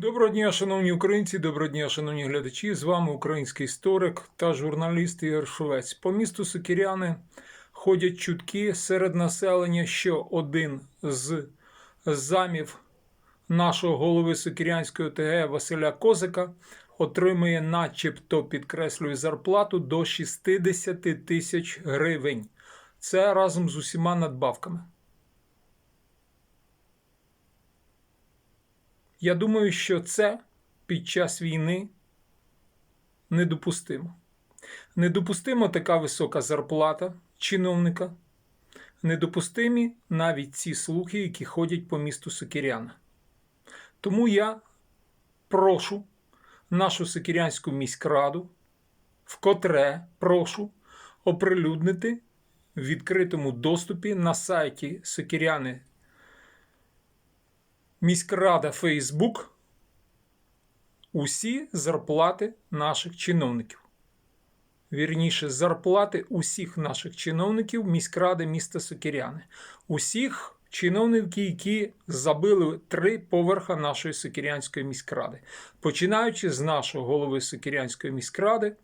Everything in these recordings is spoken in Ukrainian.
Доброго дня, шановні українці, доброго дня, шановні глядачі. З вами український історик та журналіст Ігор Шовець. По місту Сокіряни ходять чутки серед населення, що один з замів нашого голови Сокірянської ОТГ Василя Козика отримує, начебто, підкреслюю, зарплату до 60 тисяч гривень. Це разом з усіма надбавками. Я думаю, що це під час війни недопустимо. Недопустимо така висока зарплата чиновника. Недопустимі навіть ці слухи, які ходять по місту Сокіряна. Тому я прошу нашу Сокірянську міськраду, вкотре прошу оприлюднити в відкритому доступі на сайті Сокіряни міськрада Фейсбук усі зарплати наших чиновників. Вірніше, зарплати усіх наших чиновників міськради міста Сокіряни. Усіх чиновників, які забили три поверха нашої Сокірянської міськради, починаючи з нашого голови Сокірянської міськради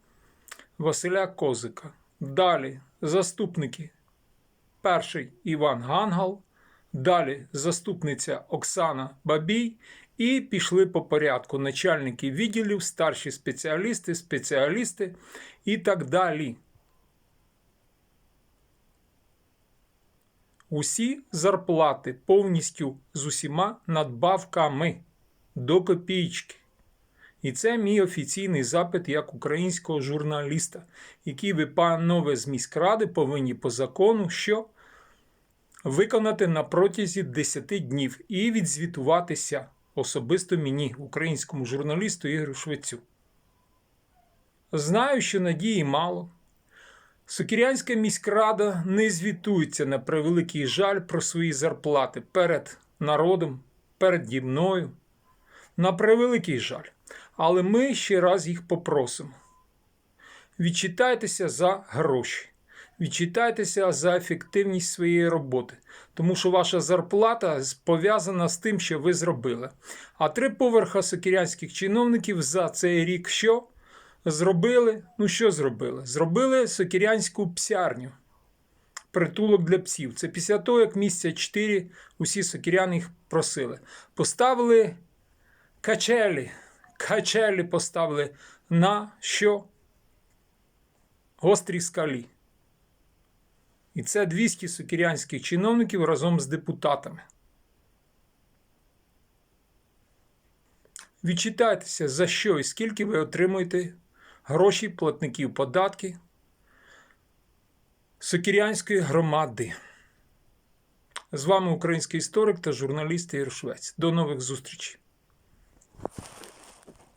Василя Козика. Далі заступники. Перший Іван Гангал, Далі заступниця Оксана Бабій, і пішли по порядку начальники відділів, старші спеціалісти, спеціалісти і так далі. Усі зарплати повністю з усіма надбавками до копійки. І це мій офіційний запит як українського журналіста, який ви, панове з міськради, повинні по закону, що виконати на протязі 10 днів і відзвітуватися особисто мені, українському журналісту Ігорю Швецю. Знаю, що надії мало. Сокірянська міськрада не звітується на превеликий жаль про свої зарплати перед народом, перед мною. На превеликий жаль. Але ми ще раз їх попросимо. Відчитайтеся за гроші. Відчитайтеся за ефективність своєї роботи, тому що ваша зарплата пов'язана з тим, що ви зробили. А три поверха сокірянських чиновників за цей рік що зробили? Ну, що зробили? Зробили сокірянську псярню, притулок для псів. Це після того, як місяця 4 усі сокіряни їх просили. Поставили качелі. Качелі поставили на що? Гострій скалі. І це 200 сокірянських чиновників разом з депутатами. Відчитайтеся, за що і скільки ви отримуєте гроші платників податки Сокірянської громади. З вами український історик та журналіст Ігор Швець. До нових зустрічей!